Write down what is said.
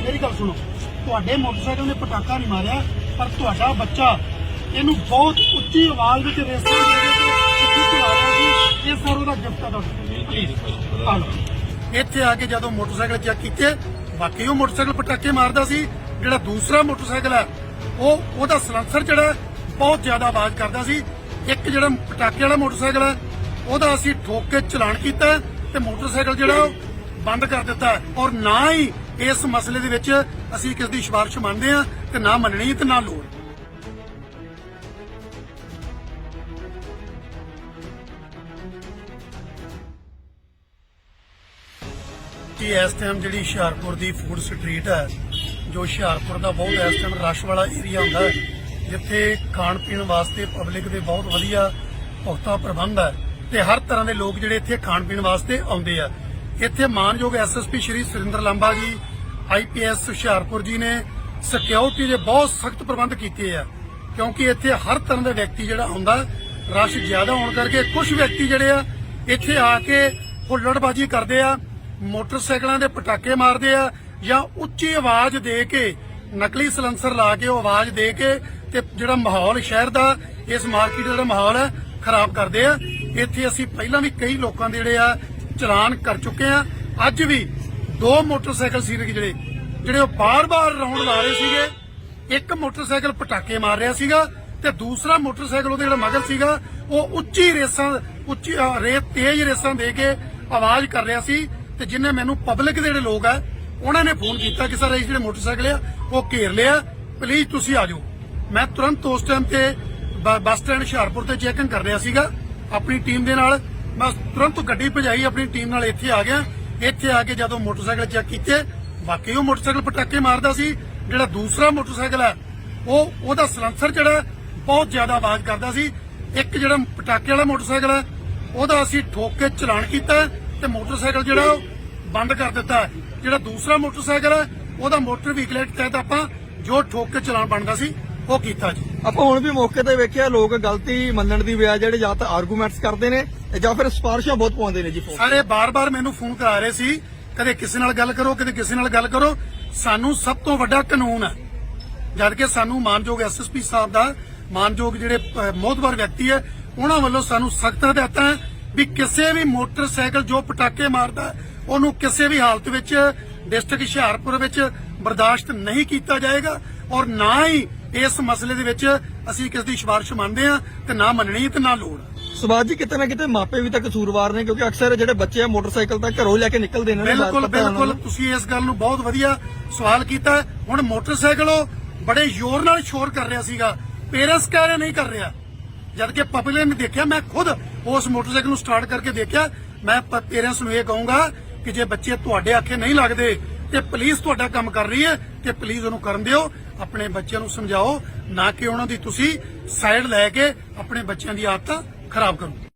ਤੁਹਾਡੇ ਮੋਟਰਸਾਈਕਲ ਨੇ ਪਟਾਕਾ ਨਹੀਂ ਮਾਰਿਆ ਪਰ ਤੁਹਾਡਾ ਬੱਚਾ ਇਹਨੂੰ ਬਹੁਤ ਉੱਚੀ ਆਵਾਜ਼ ਵਿੱਚ ਰੇਸਾਂ ਦੇ ਰਿਹਾ ਸੀ। ਇਹ ਸਰ ਉਹਦਾ ਗਿਫਟ ਆ ਤੁਹਾਡਾ ਇੱਥੇ ਆ ਕੇ ਜਦੋਂ ਮੋਟਰਸਾਈਕਲ ਚੈੱਕ ਕੀਤੇ ਬਾਕੀ ਉਹ ਮੋਟਰਸਾਈਕਲ ਪਟਾਕੇ ਮਾਰਦਾ ਸੀ ਜਿਹੜਾ ਦੂਸਰਾ ਮੋਟਰਸਾਈਕਲ ਹੈ ਉਹ ਉਹਦਾ ਸਲੈਂਸਰ ਜਿਹੜਾ ਬਹੁਤ ਜ਼ਿਆਦਾ ਆਵਾਜ਼ ਕਰਦਾ ਸੀ। ਇੱਕ ਜਿਹੜਾ ਪਟਾਕੇ ਵਾਲਾ ਮੋਟਰਸਾਈਕਲ ਹੈ ਉਹਦਾ ਅਸੀਂ ਠੋਕ ਕੇ ਚਲਾਨ ਕੀਤਾ ਤੇ ਮੋਟਰਸਾਈਕਲ ਜਿਹੜਾ ਬੰਦ ਕਰ ਦਿੱਤਾ। ਔਰ ਨਾ ਹੀ ਇਸ ਮਸਲੇ ਦੇ ਵਿੱਚ ਅਸੀਂ ਕਿਸ ਦੀ ਸਿਫਾਰਿਸ਼ ਮੰਨਦੇ ਆ ਤੇ ਨਾ ਮੰਨਣੀ ਤੇ ਨਾ ਲੋੜ। ਕਿ ਇਸ ਟਾਈਮ ਜਿਹੜੀ ਹੁਸ਼ਿਆਰਪੁਰ ਦੀ ਫੂਡ ਸਟਰੀਟ ਹੈ, ਜੋ ਹੁਸ਼ਿਆਰਪੁਰ ਦਾ ਬਹੁਤ ਇਸ ਟਾਈਮ ਰਸ਼ ਵਾਲਾ ਏਰੀਆ ਹੁੰਦਾ ਹੈ, ਜਿੱਥੇ ਖਾਣ ਪੀਣ ਵਾਸਤੇ ਪਬਲਿਕ ਦੇ ਬਹੁਤ ਵਧੀਆ ਪੁਖਤਾ ਪ੍ਰਬੰਧ ਹੈ ਤੇ ਹਰ ਤਰ੍ਹਾਂ ਦੇ ਲੋਕ ਜਿਹੜੇ ਇੱਥੇ ਖਾਣ ਪੀਣ ਵਾਸਤੇ ਆਉਂਦੇ ਆ। ਇੱਥੇ ਮਾਨਯੋਗ ਐਸਐਸਪੀ ਸ਼੍ਰੀ ਸੁਰਿੰਦਰ ਲਾਂਬਾ ਜੀ ਆਈਪੀਐਸ ਹੁਸ਼ਿਆਰਪੁਰ ਜੀ ਨੇ ਸਿਕਿਉਰਿਟੀ ਦੇ ਬਹੁਤ ਸਖਤ ਪ੍ਰਬੰਧ ਕੀਤੇ ਆ, ਕਿਉਂਕਿ ਇੱਥੇ ਹਰ ਤਰ੍ਹਾਂ ਦਾ ਵਿਅਕਤੀ ਜਿਹੜਾ ਆਉਂਦਾ ਰਸ਼ ਜ਼ਿਆਦਾ ਹੋਣ ਕਰਕੇ ਕੁਝ ਵਿਅਕਤੀ ਜਿਹੜੇ ਆ, ਇੱਥੇ ਆ ਕੇ ਹੁੱਲੜਬਾਜੀ ਕਰਦੇ ਆ, ਮੋਟਰਸਾਈਕਲਾਂ ਦੇ ਪਟਾਕੇ ਮਾਰਦੇ ਆ, ਜਾਂ ਉੱਚੀ ਆਵਾਜ਼ ਦੇ ਕੇ, ਨਕਲੀ ਸਲੈਂਸਰ ਲਾ ਕੇ ਉਹ ਆਵਾਜ਼ ਦੇ ਕੇ ਤੇ ਜਿਹੜਾ ਮਾਹੌਲ ਸ਼ਹਿਰ ਦਾ, ਇਸ ਮਾਰਕੀਟ ਦਾ ਜਿਹੜਾ ਮਾਹੌਲ ਹੈ ਖਰਾਬ ਕਰਦੇ ਆ। ਇੱਥੇ ਅਸੀਂ ਪਹਿਲਾਂ ਵੀ ਕਈ ਲੋਕਾਂ ਦੇ ਜਿਹੜੇ ਆ, ਚਲਾਨ ਕਰ ਚੁੱਕੇ ਆ। ਅੱਜ ਵੀ ਦੋ ਮੋਟਰਸਾਈਕਲ ਸੀ ਜਿਹੜੇ ਜਿਹੜੇ ਉਹ ਬਾਰ-ਬਾਰ ਰਾਉਂਡ ਲਾ ਰਹੇ ਸੀਗੇ। ਇੱਕ ਮੋਟਰਸਾਈਕਲ ਪਟਾਕੇ ਮਾਰ ਰਿਹਾ ਸੀਗਾ ਤੇ ਦੂਸਰਾ ਮੋਟਰਸਾਈਕਲ ਉਹਦੇ ਜਿਹੜਾ ਮਗਰ ਸੀਗਾ, ਉਹ ਉੱਚੀ ਰੇਸਾਂ, ਉੱਚੀ ਰੇਤ, ਤੇਜ਼ ਰੇਸਾਂ ਦੇ ਕੇ ਆਵਾਜ਼ ਕਰ ਰਿਹਾ ਸੀ ਤੇ ਜਿੰਨੇ ਮੈਨੂੰ ਪਬਲਿਕ ਦੇ ਜਿਹੜੇ ਲੋਕ ਆ, ਉਹਨਾਂ ਨੇ ਫੋਨ ਕੀਤਾ ਕਿ ਸਰ, ਇਹ ਜਿਹੜੇ ਮੋਟਰਸਾਈਕਲ ਆ, ਉਹ ਘੇਰ ਲਿਆ। ਪਲੀਜ਼ ਤੁਸੀਂ ਆ ਜਾਓ। ਮੈਂ ਤੁਰੰਤ ਉਸ ਟਾਈਮ ਤੇ ਬੱਸ ਸਟੈਂਡ ਹੁਸ਼ਿਆਰਪੁਰ ਤੇ ਚੈਕਿੰਗ ਕਰ ਰਿਹਾ ਸੀਗਾ ਆਪਣੀ ਟੀਮ ਦੇ ਨਾਲ। ਮੈਂ ਤੁਰੰਤ ਗੱਡੀ ਭਜਾਈ, ਆਪਣੀ ਟੀਮ ਨਾਲ ਇੱਥੇ ਆ ਗਿਆ। ਇੱਥੇ ਆ ਕੇ ਜਦੋਂ ਮੋਟਰਸਾਈਕਲ ਚੈੱਕ ਕੀਤੇ, ਵਾਕਈ ਉਹ ਮੋਟਰਸਾਈਕਲ ਪਟਾਕੇ ਮਾਰਦਾ ਸੀ, ਜਿਹੜਾ ਦੂਸਰਾ ਮੋਟਰਸਾਈਕਲ ਹੈ, ਉਹ, ਉਹਦਾ ਸਲੈਂਸਰ ਜਿਹੜਾ ਬਹੁਤ ਜ਼ਿਆਦਾ ਆਵਾਜ਼ ਕਰਦਾ ਸੀ ਇੱਕ ਜਿਹੜਾ ਪਟਾਕੇ ਵਾਲਾ ਮੋਟਰਸਾਈਕਲ ਹੈ, ਉਹਦਾ ਅਸੀਂ ਠੋਕ ਕੇ ਚਲਾਨ ਕੀਤਾ ਤੇ ਮੋਟਰਸਾਈਕਲ ਜਿਹੜਾ ਉਹ ਬੰਦ ਕਰ ਦਿੱਤਾ ਹੈ। ਜਿਹੜਾ ਦੂਸਰਾ ਮੋਟਰਸਾਈਕਲ ਹੈ, ਉਹਦਾ ਮੋਟਰ ਵਹੀਕਲ ਐਕਟ ਤਹਿਤ ਆਪਾਂ ਜੋ ਠੋਕ ਕੇ ਚਲਾਨ ਬਣਦਾ ਸੀ, ਉਹ ਕੀਤਾ ਜੀ ਆਪਾਂ ਹੁਣ ਵੀ ਮੌਕੇ ਤੇ ਵੇਖਿਆ ਲੋਕ ਗਲਤੀ ਮੰਨਣ ਦੀ ਬਜਾਏ ਜਿਹੜੇ ਜਾਂ ਤਾਂ ਆਰਗੂਮੈਂਟਸ ਕਰਦੇ ਨੇ ਜਾਂ ਫਿਰ ਸਿਫਾਰਿਸ਼ਾਂ ਬਹੁਤ ਪਾਉਂਦੇ ਨੇ ਜੀ ਫੋਨ ਸਾਰੇ ਬਾਰ-ਬਾਰ ਮੈਨੂੰ ਫੋਨ ਕਰਾ ਰਹੇ ਸੀ ਕਦੇ ਕਿਸੇ ਨਾਲ ਗੱਲ ਕਰੋ ਕਦੇ ਕਿਸੇ ਨਾਲ ਗੱਲ ਕਰੋ। ਸਾਨੂੰ ਸਭ ਤੋਂ ਵੱਡਾ ਕਾਨੂੰਨ ਹੈ ਜਦ ਕਿ ਸਾਨੂੰ ਮਾਨਯੋਗ ਐਸਐਸਪੀ ਸਾਹਿਬ ਦਾ ਮਾਨਯੋਗ ਜਿਹੜੇ ਅਹ, ਮੋਹਤਬਰ ਵਿਅਕਤੀ ਹੈ ਉਹਨਾਂ ਵੱਲੋਂ ਸਾਨੂੰ ਸਖਤ ਹਦਾਇਤਾਂ ਵੀ ਕਿਸੇ ਵੀ ਮੋਟਰਸਾਈਕਲ ਜੋ ਪਟਾਕੇ ਮਾਰਦਾ ਉਹਨੂੰ ਕਿਸੇ ਵੀ ਹਾਲਤ ਵਿੱਚ ਡਿਸਟ੍ਰਿਕਟ ਹੁਸ਼ਿਆਰਪੁਰ ਵਿੱਚ ਬਰਦਾਸ਼ਤ ਨਹੀਂ ਕੀਤਾ ਜਾਏਗਾ ਔਰ ਨਾ ਹੀ ਇਸ ਮਸਲੇ ਦੇ ਵਿੱਚ ਅਸੀਂ ਕਿਸ ਦੀ ਸਿਫਾਰਿਸ਼ ਮੰਨਦੇ ਆ ਤੇ ਨਾ ਮੰਨਣੀ ਤੇ ਨਾ ਲੋੜ। ਸਵਾਜ ਜੀ ਕਿਤੇ ਨਾ ਕਿਤੇ ਮਾਪੇ ਵੀ ਤਾਂ ਕਸੂਰਵਾਰ ਨੇ ਕਿਉਂਕਿ ਅਕਸਰ ਜਿਹੜੇ ਬੱਚੇ ਆ ਮੋਟਰਸਾਈਕਲ ਤਾਂ ਘਰੋਂ ਲੈ ਕੇ ਨਿਕਲਦੇ ਨੇ ਬਿਲਕੁਲ ਬਿਲਕੁਲ। ਤੁਸੀਂ ਇਸ ਗੱਲ ਨੂੰ ਬਹੁਤ ਵਧੀਆ ਸਵਾਲ ਕੀਤਾ। ਹੁਣ ਮੋਟਰਸਾਈਕਲ ਉਹ ਬੜੇ ਜ਼ੋਰ ਨਾਲ ਸ਼ੋਰ ਕਰ ਰਿਹਾ ਸੀਗਾ। ਪੇਰੈਂਟਸ ਕਹਿ ਰਹੇ ਨਹੀਂ ਕਰ ਰਿਹਾ। ਜਦ ਕਿ ਪਬਲਿਕ ਨੇ ਦੇਖਿਆ ਮੈਂ ਖੁਦ ਉਸ ਮੋਟਰਸਾਈਕਲ ਨੂੰ ਸਟਾਰਟ ਕਰਕੇ ਦੇਖਿਆ। ਮੈਂ ਪੇਰੈਂਟਸ ਨੂੰ ਇਹ ਕਹੂੰਗਾ ਕਿ ਜੇ ਬੱਚੇ ਤੁਹਾਡੇ ਆਖੇ ਨਹੀਂ ਲੱਗਦੇ ਤੇ ਪੁਲਿਸ ਤੁਹਾਡਾ ਕੰਮ ਕਰ ਰਹੀ ਹੈ ਤੇ ਪਲੀਜ਼ ਉਹਨੂੰ ਕਰਨ ਦਿਓ। ਆਪਣੇ ਬੱਚਿਆਂ ਨੂੰ ਸਮਝਾਓ, ਨਾ ਕਿ ਉਹਨਾਂ ਦੀ ਤੁਸੀਂ ਸਾਈਡ ਲੈ ਕੇ ਆਪਣੇ ਬੱਚਿਆਂ ਦੀ ਆਦਤ ਖਰਾਬ ਕਰੋ।